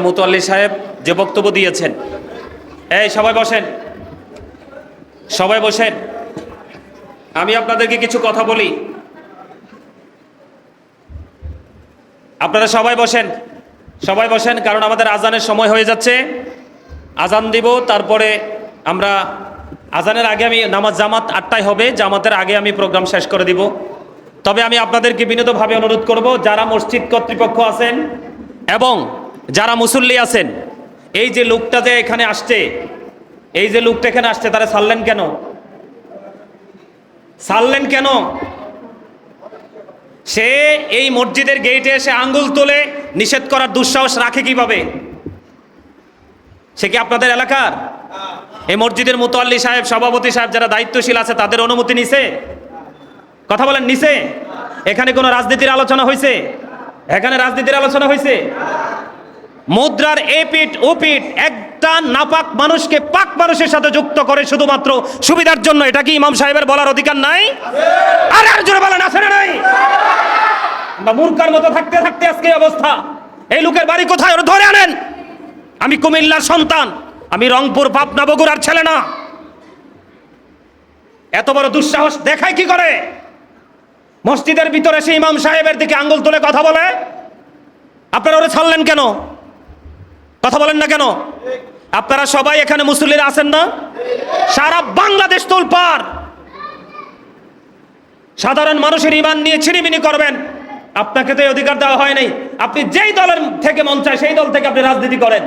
মুতোয়াল্লি সাহেব যে বক্তব্য দিয়েছেন। এই, সবাই বসেন। সবাই বসেন। আমি আপনাদেরকে কিছু কথা বলি। আপনারা সবাই বসেন। সবাই বসেন, কারণ আমাদের আজানের সময় হয়ে যাচ্ছে। আজান দিব, তারপরে আমরা আজানের আগে আমি নামাজ জামাত আটটায় হবে, জামাতের আগে আমি প্রোগ্রাম শেষ করে দিব। তবে আমি আপনাদেরকে বিনীতভাবে অনুরোধ করব, যারা মসজিদ কর্তৃপক্ষ আছেন এবং যারা মুসল্লি আছেন, এই যে লোকটা যে এখানে আসছে, এই যে লোকটা এখানে আসছে, তারা ছাড়লেন কেন? ছাড়লেন কেন? সে এই মসজিদের গেটে এসে আঙ্গুল তোলে, নিষেধ করার দুঃসাহস রাখে কীভাবে? সে কি আপনাদের এলাকার? এই মসজিদের মুতোয়াল্লি সাহেব, সভাপতি সাহেব যারা দায়িত্বশীল আছে, তাদের অনুমতি নিছে? কথা বলেন, নিছে? এখানে কোনো রাজনীতির আলোচনা হয়েছে এখানে রাজনীতির আলোচনা হয়েছে মুদ্রার এ পিঠ, ও পিঠ একটা নাপাক মানুষকে পাক মানুষের সাথে যুক্ত করে শুধুমাত্র সুবিধার জন্য। এটা কি ইমাম সাহেবের বলার অধিকার নাই? আর আর জোরে বলেন, আছে না নাই? আমরা মূর্খার মতো থাকতে থাকতে আজকে অবস্থা। এই লোকের বাড়ি কোথায়? ওরা ধরে আনেন। আমি কুমিল্লার সন্তান। আমি রংপুর পাবনা বগুড়ার ছেলে না। এত বড় দুঃসাহস দেখায় কি করে? মসজিদের ভিতরে সে ইমাম সাহেবের দিকে আঙ্গুল তুলে কথা বলে। আপনারা ওরা ছাড়লেন কেন? কথা বলেন না কেন? আপনারা সবাই এখানে মুসল্লিরা আছেন না? সারা বাংলাদেশ তোলপার সাধারণ মানুষের ইমান নিয়ে ছিনিমিনি করবেন। আপনাকে তো এই অধিকার দেওয়া হয় নাই। আপনি যেই দলের থেকে মন চায়, সেই দল থেকে আপনি রাজনীতি করেন।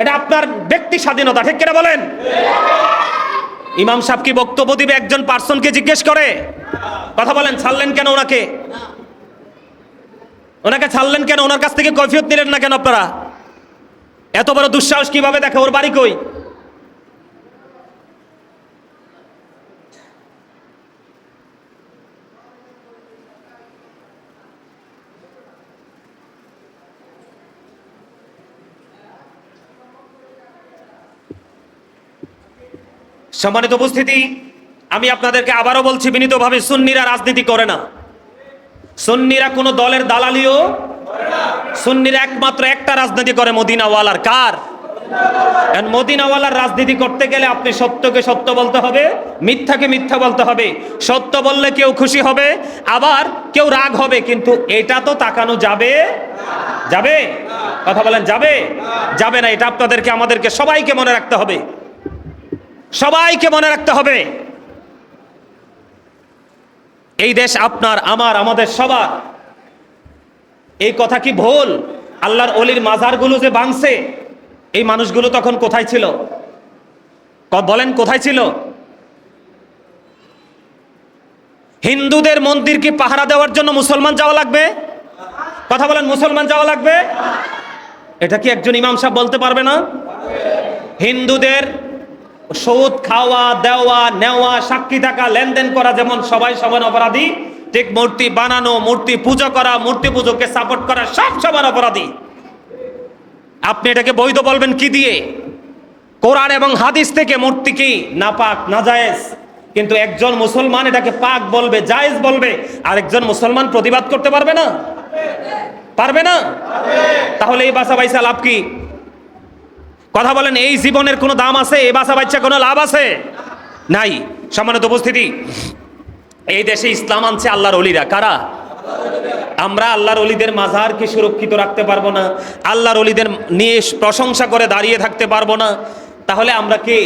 এটা আপনার ব্যক্তি স্বাধীনতা, ঠিক কিনা বলেন? ইমাম সাহেব কি বক্তব্য দিবে? একজন পার্সনকে জিজ্ঞেস করে। কথা বলেন, ছাড়লেন কেন ওনাকে? ওনাকে ছাড়লেন কেন? ওনার কাছ থেকে কৈফিয়ত নিলেন না কেন আপনারা? এত বড় দুঃসাহস কীভাবে দেখে? ওর বাড়ি কই? সম্মানিত উপস্থিতি, আমি আপনাদেরকে আবারও বলছি, বিনীতভাবে সুন্নিরা রাজনীতি করে না। সুন্নিরা কোনো দলের দালালিও সুন্নিরা একমাত্র একটা রাজনীতি করে, মদিনাওয়ালার কার? And মদিনাওয়ালার রাজনীতি করতে গেলে আপনি সত্যকে সত্য বলতে হবে, মিথ্যাকে মিথ্যা বলতে হবে। সত্য বললে কেউ খুশি হবে, আবার কেউ রাগ হবে, কিন্তু এটা তো তাকানো যাবে? যাবে? কথা বলেন, যাবে? যাবে না, এটা আপনাদেরকে, আমাদেরকে সবাইকে মনে রাখতে হবে। সবাইকে মনে রাখতে হবে। এই দেশ আপনার, আমার, আমাদের সবার। এই কথা কি ভুল? আল্লাহর অলির মাজারগুলো যে ভাঙছে, এই মানুষগুলো তখন কোথায় ছিল? বলেন কোথায় ছিল? হিন্দুদের মন্দির কি পাহারা দেওয়ার জন্য মুসলমান যাওয়া লাগবে? কথা বলেন, মুসলমান যাওয়া লাগবে? এটা কি একজন ইমাম সাহেব বলতে পারবে না? হিন্দুদের সুদ খাওয়া, দেওয়া, নেওয়া, সাক্ষী থাকা, লেনদেন করা যেমন সবাই সমান অপরাধী ঠিক মূর্তি বানানো, মূর্তি পুজো করা, মূর্তি পুজোকে সাপোর্ট করা, সব সমান অপরাধী। আপনি এটাকে বৈধ বলবেন কি দিয়ে? কোরআন এবং হাদিস থেকে মূর্তি কি? না পাক না নাজায়েজ। কিন্তু একজন মুসলমান এটাকে পাক বলবে, জায়েজ বলবে আর একজন মুসলমান প্রতিবাদ করতে পারবে না? পারবে না? তাহলে এই বাসা বাইসা লাভ কি? কথা বলেন, এই জীবনের কোনো দাম আছে? এই বাসা বাচ্চা কোনো লাভ আছে? নাই। সম্মানিত উপস্থিতি এই দেশে ইসলাম আনছে আল্লাহর অলিরা, কারা? আমরা আল্লাহর অলিদের মাজারকে সুরক্ষিত রাখতে পারব না, আল্লাহর অলিদের নিয়ে প্রশংসা করে দাঁড়িয়ে থাকতে পারব না। তাহলে আমরা কে?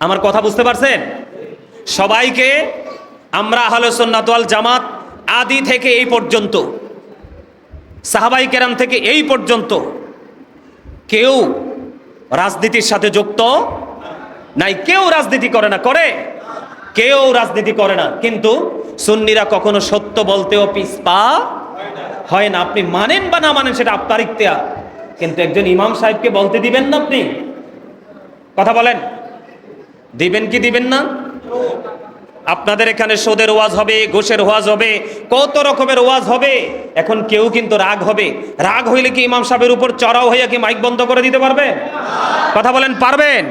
আমার কথা বুঝতে পারছেন? সবাইকে, আমরা আহলে জামাত আদি থেকে এই পর্যন্ত, সাহাবাই কেরাম থেকে এই পর্যন্ত, কেউ রাজনীতির সাথে যুক্ত নাই, কেউ রাজনীতি করে না, করে? কেউ রাজনীতি করে না। কিন্তু সুন্নিরা কখনো সত্য বলতেও পিসপা হয় না। আপনি মানেন বা না মানেন সেটা আপনার ইখতিয়ার। কিন্তু একজন ইমাম সাহেবকে বলতে দিবেন না আপনি? কথা বলেন। দিবেন কি দিবেন না? আপনাদের এখানে সোদের ওয়াজ হবে ঘোষের ওয়াজ হবে, কত রকমের ওয়াজ হবে। এখন কেউ কিন্তু রাগ হবে। রাগ হইলে কি ইমাম সাহেবের উপর চড়াও হইয়া কি মাইক বন্ধ করে দিতে পারবেন কথা বলেন, পারবেন?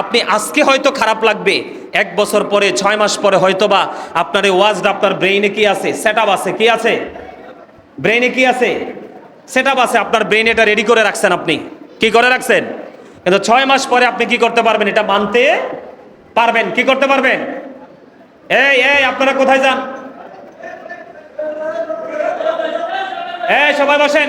আপনি আজকে হয়তো খারাপ লাগবে। এক বছর পরে, ছয় মাস পরে হয়তোবা আপনার এই ওয়াজটা আপনার ব্রেইনে কি আছে? সেট আছে, কি আছে? ব্রেইনে কি আছে? সেট আছে, আপনার ব্রেইন এটা রেডি করে রাখছেন আপনি। কি করে রাখছেন? কিন্তু ছয় মাস পরে আপনি কি করতে পারবেন? এটা মানতে পারবেন। কি করতে পারবেন? এই এই আপনারা কোথায় যান? এই সবাই বসেন।